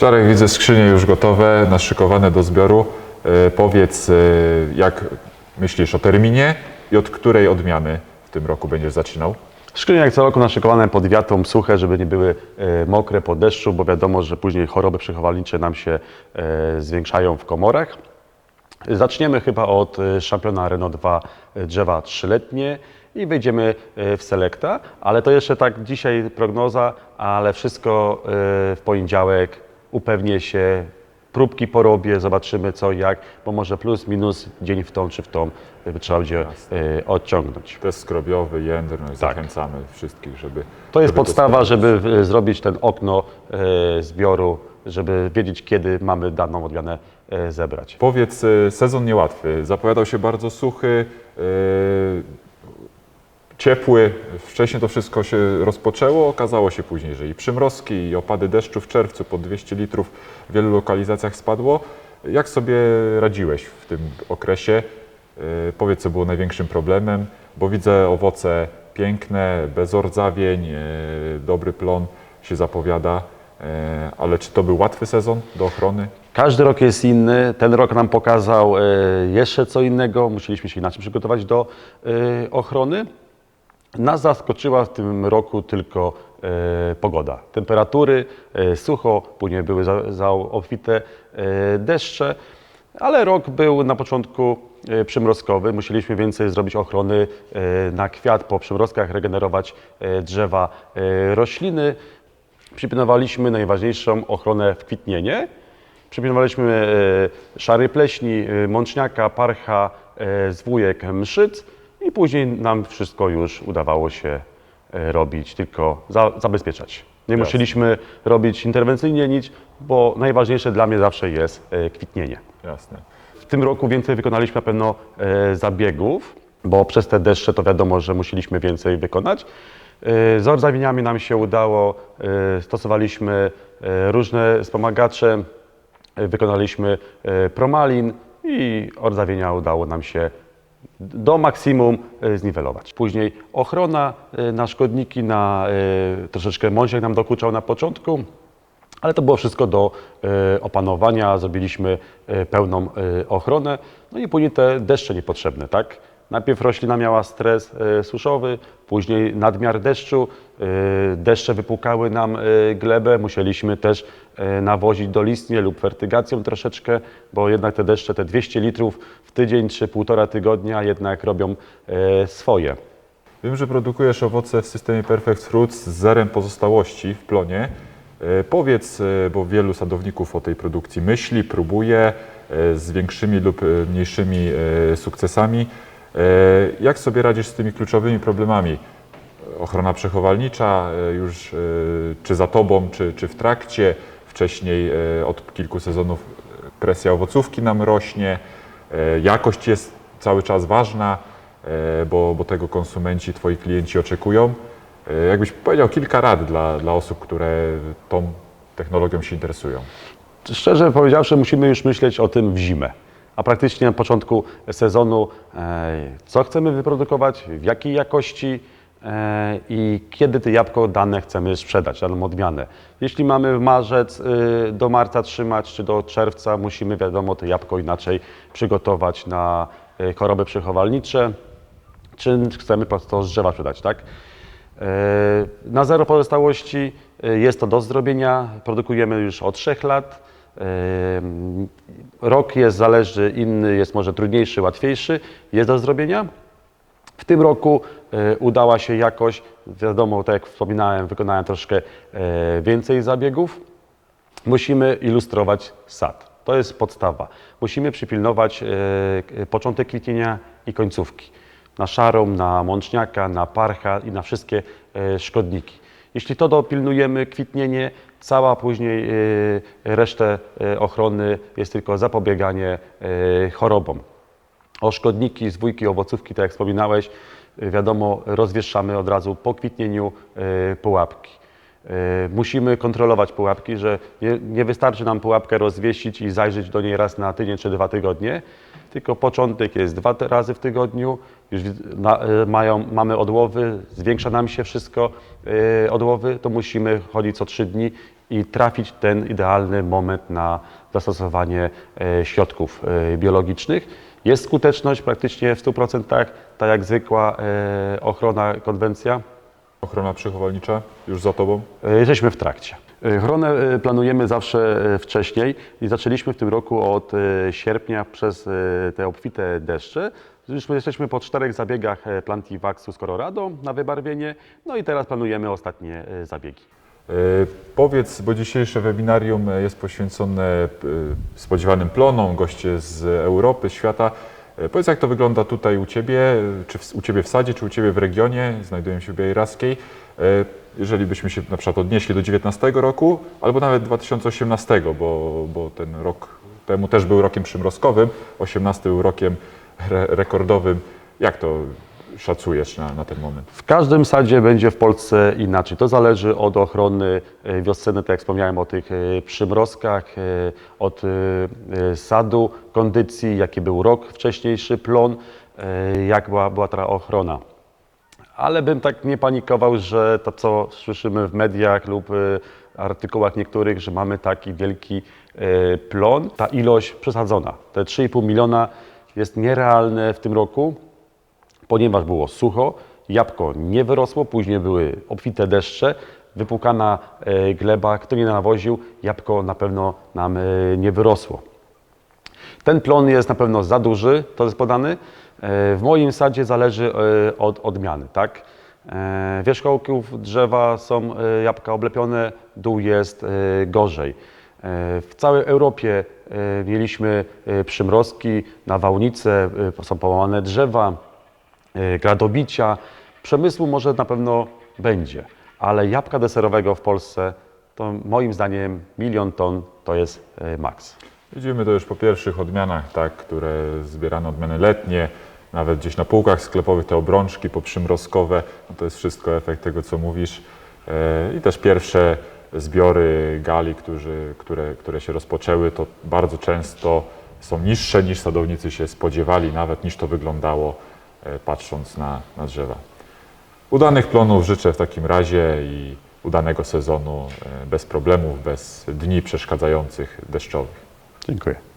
Czarek, widzę skrzynie już gotowe, naszykowane do zbioru. E, Powiedz, e, jak myślisz o terminie i od której odmiany w tym roku będziesz zaczynał? Skrzynie jak co roku naszykowane pod wiatą, suche, żeby nie były e, mokre po deszczu, bo wiadomo, że później choroby przechowalnicze nam się zwiększają w komorach. Zaczniemy chyba od szampiona Renault 2 e, drzewa trzyletnie i wejdziemy w selekta, ale to jeszcze tak dzisiaj prognoza, ale wszystko w poniedziałek upewnię się, próbki porobię, zobaczymy co i jak, bo może plus, minus, dzień w tą czy w tą e, trzeba będzie e, odciągnąć. Test skrobiowy, jędr, no i zachęcamy wszystkich, żeby... Tak. To jest żeby podstawa, żeby e, zrobić ten okno e, zbioru, żeby wiedzieć, kiedy mamy daną odmianę zebrać. Powiedz, sezon niełatwy, zapowiadał się bardzo suchy, ciepły. Wcześniej to wszystko się rozpoczęło, okazało się później, że i przymrozki, i opady deszczu w czerwcu po 200 litrów w wielu lokalizacjach spadło. Jak sobie radziłeś w tym okresie? E, Powiedz, co było największym problemem, bo widzę owoce piękne, bez ordzawień, e, dobry plon się zapowiada, e, ale czy to był łatwy sezon do ochrony? Każdy rok jest inny. Ten rok nam pokazał jeszcze co innego. Musieliśmy się inaczej przygotować do ochrony. Nas zaskoczyła w tym roku tylko e, pogoda. Temperatury, e, sucho, później były za, za obfite e, deszcze, ale rok był na początku e, przymrozkowy. Musieliśmy więcej zrobić ochrony e, na kwiat po przymrozkach, regenerować e, drzewa, e, rośliny. Przypilnowaliśmy najważniejszą ochronę w kwitnienie. Przypilnowaliśmy e, szary pleśni, e, mączniaka, parcha, e, zwójek, mszyc i później nam wszystko już udawało się e, robić, tylko za, zabezpieczać. Nie Jasne. musieliśmy robić interwencyjnie nic, bo najważniejsze dla mnie zawsze jest e, kwitnienie. Jasne. W tym roku więcej wykonaliśmy na pewno e, zabiegów, bo przez te deszcze to wiadomo, że musieliśmy więcej wykonać. E, Z ordzawieniami nam się udało, e, stosowaliśmy e, różne wspomagacze, e, wykonaliśmy e, promalin i ordzawienia udało nam się do maksimum e, zniwelować. Później ochrona e, na szkodniki, na e, troszeczkę mążek nam dokuczał na początku, ale to było wszystko do opanowania, zrobiliśmy pełną ochronę, no i później te deszcze niepotrzebne, tak? Najpierw roślina miała stres e, suszowy, później nadmiar deszczu, e, deszcze wypłukały nam e, glebę, musieliśmy też nawozić dolistnie lub fertygacją troszeczkę, bo jednak te deszcze, te 200 litrów w tydzień czy półtora tygodnia jednak robią swoje. Wiem, że produkujesz owoce w systemie Perfect Fruits z zerem pozostałości w plonie. Powiedz, bo wielu sadowników o tej produkcji myśli, próbuje z większymi lub mniejszymi sukcesami. E, Jak sobie radzisz z tymi kluczowymi problemami? Ochrona przechowalnicza e, już e, czy za tobą, czy, czy w trakcie. Wcześniej od kilku sezonów presja owocówki nam rośnie. Jakość jest cały czas ważna, bo, bo tego konsumenci, twoi klienci oczekują. Jakbyś powiedział kilka rad dla, dla osób, które tą technologią się interesują. Szczerze powiedziawszy, musimy już myśleć o tym w zimę. A praktycznie na początku sezonu, e, co chcemy wyprodukować, w jakiej jakości e, i kiedy te jabłko dane chcemy sprzedać, daną odmianę. Jeśli mamy marzec y, do marca trzymać, czy do czerwca, musimy wiadomo to jabłko inaczej przygotować na y, choroby przechowalnicze, czy chcemy po prostu z drzewa sprzedać, tak? E, Na zero pozostałości e, jest to do zrobienia. Produkujemy już od 3 lat. Rok jest zależy inny, jest może trudniejszy, łatwiejszy. Jest do zrobienia. W tym roku e, udała się jakoś, wiadomo, tak jak wspominałem, wykonałem troszkę e, więcej zabiegów. Musimy ilustrować sad. To jest podstawa. Musimy przypilnować e, początek kwitnienia i końcówki. Na szarą, na mączniaka, na parcha i na wszystkie szkodniki. Jeśli to dopilnujemy, kwitnienie, cała później e, resztę e, ochrony jest tylko zapobieganie e, chorobom. O szkodniki, zwójki, owocówki, tak jak wspominałeś, wiadomo, rozwieszamy od razu po kwitnieniu pułapki. Musimy kontrolować pułapki, że nie, nie wystarczy nam pułapkę rozwiesić i zajrzeć do niej raz na tydzień czy dwa tygodnie, tylko początek jest dwa razy w tygodniu, już na, y, mają, mamy odłowy, zwiększa nam się wszystko, y, odłowy, to musimy chodzić co trzy dni i trafić ten idealny moment na zastosowanie e, środków e, biologicznych. Jest skuteczność praktycznie w 100%, tak jak zwykła e, ochrona, konwencja. Ochrona przechowalnicza już za Tobą? E, Jesteśmy w trakcie. E, Ochronę e, planujemy zawsze e, wcześniej i zaczęliśmy w tym roku od e, sierpnia przez e, te obfite deszcze. Już my jesteśmy po czterech zabiegach e, Plantivaxu z Colorado na wybarwienie, no i teraz planujemy ostatnie e, zabiegi. E, Powiedz, bo dzisiejsze webinarium jest poświęcone spodziewanym plonom, goście z Europy, świata. Powiedz, jak to wygląda tutaj u Ciebie, czy w, u Ciebie w sadzie, czy u Ciebie w regionie, znajdujemy się w Białej Jeżeli byśmy się na przykład odnieśli do 19 roku, albo nawet 2018, bo, bo ten rok temu też był rokiem przymrozkowym, 18 był rokiem re, rekordowym. Jak to szacujesz na, na ten moment? W każdym sadzie będzie w Polsce inaczej. To zależy od ochrony e, wiosennej, tak jak wspomniałem o tych e, przymrozkach, e, od sadu, kondycji, jaki był rok wcześniejszy, plon, jak była, była ta ochrona. Ale bym tak nie panikował, że to, co słyszymy w mediach lub artykułach niektórych, że mamy taki wielki plon, ta ilość przesadzona. Te 3,5 miliona jest nierealne w tym roku ponieważ było sucho, jabłko nie wyrosło, później były obfite deszcze, wypłukana e, gleba, kto nie nawoził, jabłko na pewno nam e, nie wyrosło. Ten plon jest na pewno za duży, to jest podany. E, W moim sadzie zależy od odmiany, tak? Wierzchołków drzewa są jabłka oblepione, dół jest gorzej. E, W całej Europie e, mieliśmy e, przymrozki, nawałnice, są połamane drzewa, gradobicia. Przemysłu może na pewno będzie, ale jabłka deserowego w Polsce to moim zdaniem milion ton to jest maks. Widzimy to już po pierwszych odmianach, tak, które zbierano odmiany letnie, nawet gdzieś na półkach sklepowych te obrączki poprzymrozkowe, no to jest wszystko efekt tego, co mówisz. I też pierwsze zbiory gali, którzy, które, które się rozpoczęły, to bardzo często są niższe niż sadownicy się spodziewali, nawet niż to wyglądało, e, patrząc na, na drzewa. Udanych plonów życzę w takim razie i udanego sezonu e, bez problemów, bez dni przeszkadzających deszczowych. Dziękuję.